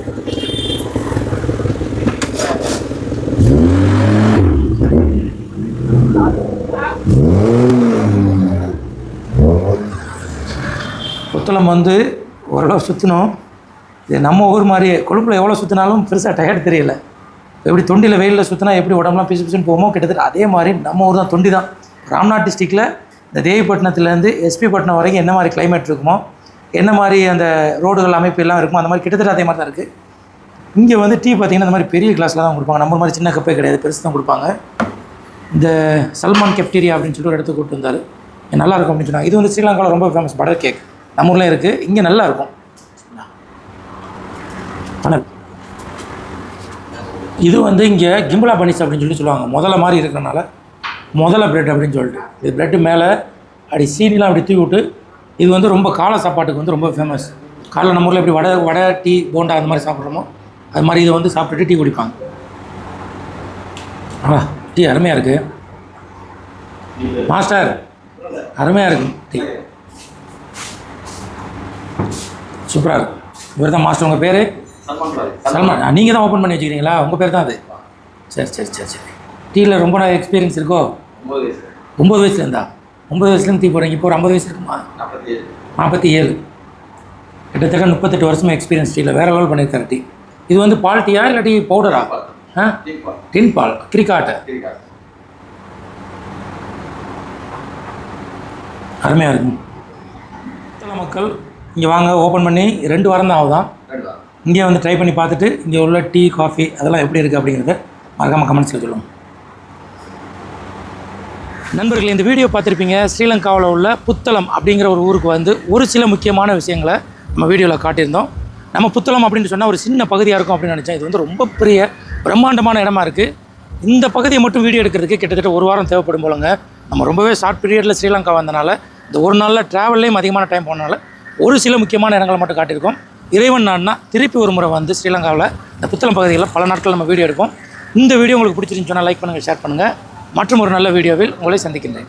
புத்தளம் வந்து ஓரளவு சுற்றினோம் இது நம்ம ஊர் மாதிரியே கொழுப்பில் எவ்வளோ சுற்றினாலும் பெருசாக டயர்ட் தெரியல. எப்படி தொண்டியில் வெயிலில் சுற்றினா எப்படி உடம்புலாம் பிசு பிசுன்னு போமோ கிட்டத்தட்ட அதே மாதிரி நம்ம ஊர் தான் தொண்டி தான். ராம்நாத் டிஸ்ட்ரிக்டில் இந்த தேவிப்பட்டினத்துலேருந்து எஸ்பி பட்டினம் வரைக்கும் என்ன மாதிரி கிளைமேட் இருக்குமோ என்ன மாதிரி அந்த ரோடுகள் அமைப்பு எல்லாம் இருக்குமோ அந்த மாதிரி கிட்டத்தட்ட அதே மாதிரி தான் இருக்குது இங்கே வந்து டீ பார்த்தீங்கன்னா இந்த மாதிரி பெரிய கிளாஸில் தான் கொடுப்பாங்க. நம்ம மாதிரி சின்ன கப்பே கிடையாது பெருசு தான் கொடுப்பாங்க. இந்த சல்மான் கெப்டீரியா அப்படின்னு சொல்லிட்டு ஒரு இடத்துக்கு கூப்பிட்டு வந்தார். நல்லாயிருக்கும் நல்லா அப்படின்னு சொன்னாங்க. இது வந்து ஸ்ரீலங்காவில் ரொம்ப ஃபேமஸ் பட்டர் கேக் நம்ம ஊர்லேயும் இருக்குது இங்கே நல்லா இருக்கும். ஆனால் இது வந்து இங்கே கிம்பலா பனிஸ் அப்படின்னு சொல்லி சொல்லுவாங்க. முதல்ல மாதிரி இருக்கிறனால முதல்ல பிரெட் அப்படின்னு சொல்லிட்டு. இது பிரெட்டு மேலே அப்படி சீனிலாம் அப்படி தூக்கி விட்டு இது வந்து ரொம்ப காலை சாப்பாட்டுக்கு வந்து ரொம்ப ஃபேமஸ் காலைல நம்ம ஊரில் எப்படி வடை வடை டீ போண்டா அந்த மாதிரி சாப்பிட்றோமோ அது மாதிரி இதை வந்து சாப்பிட்டுட்டு டீ குடிப்பாங்க. ஆ டீ அருமையாக இருக்குது மாஸ்டர் அருமையாக இருக்கு டீ. சூப்பராக இருக்கு இவர் தான் மாஸ்டர் உங்கள் பேர் சல்மான். நீங்கள் தான் ஓப்பன் பண்ணி வச்சுக்கிறீங்களா? உங்கள் பேர் தான் அது? சரி சரி சரி சரி. டீயில் ரொம்ப நாள் எக்ஸ்பீரியன்ஸ் இருக்கோ? ஒம்பது வயசுலேருந்தா? ஒம்பது வயசுலேருந்து டீ போடுறீங்க. இப்போ ஒரு ஐம்பது வயசு இருக்குமா? நாற்பத்தி ஏழு. கிட்டத்தட்ட முப்பத்தெட்டு வருஷமாக எக்ஸ்பீரியன்ஸ் டீயில் வேறு லெவல் பண்ணியிருக்காரு டீ இது வந்து பால் டீயா இல்லாட்டி பவுடரா ஆ? டின் பால். கிரிக்காட்டு. அருமையாக இருக்கும். மக்கள் இங்கே வாங்க ஓப்பன் பண்ணி ரெண்டு வாரம் தான் ஆகுதான் இங்கே வந்து ட்ரை பண்ணி பார்த்துட்டு இங்கே உள்ள டீ காஃபி அதெல்லாம் எப்படி இருக்குது அப்படிங்கிறத மறக்காமல் கமெண்ட்ஸில் சொல்லுங்கள் நண்பர்களே இந்த வீடியோ பார்த்துருப்பீங்க ஸ்ரீலங்காவில் உள்ள புத்தளம் அப்படிங்கிற ஒரு ஊருக்கு வந்து ஒரு சில முக்கியமான விஷயங்களை நம்ம வீடியோவில் காட்டியிருந்தோம். நம்ம புத்தளம் அப்படின்னு சொன்னால் ஒரு சின்ன பகுதியாக இருக்கும் அப்படின்னு நினச்சேன். இது வந்து ரொம்ப பெரிய பிரம்மாண்டமான இடமா இருக்குது இந்த பகுதியை மட்டும் வீடியோ எடுக்கிறதுக்கு கிட்டத்தட்ட ஒரு வாரம் தேவைப்படும் போலங்க. நம்ம ரொம்பவே ஷார்ட் பீரியடில் ஸ்ரீலங்கா வந்தனால இந்த ஒரு நாளில் ட்ராவல்லையும் அதிகமான டைம் போனனால ஒரு சில முக்கியமான இடங்களை மட்டும் காட்டியிருக்கோம். இறைவன் நாடுனா திருப்பி ஒரு முறை வந்து ஸ்ரீலங்காவில் இந்த புத்தளம் பகுதியில் பல நாட்கள் நம்ம வீடியோ எடுப்போம். இந்த வீடியோ உங்களுக்கு பிடிச்சிருந்துச்சுன்னா லைக் பண்ணுங்கள் ஷேர் பண்ணுங்கள் மற்றும் ஒரு நல்ல வீடியோவில் உங்களை சந்திக்கின்றேன்.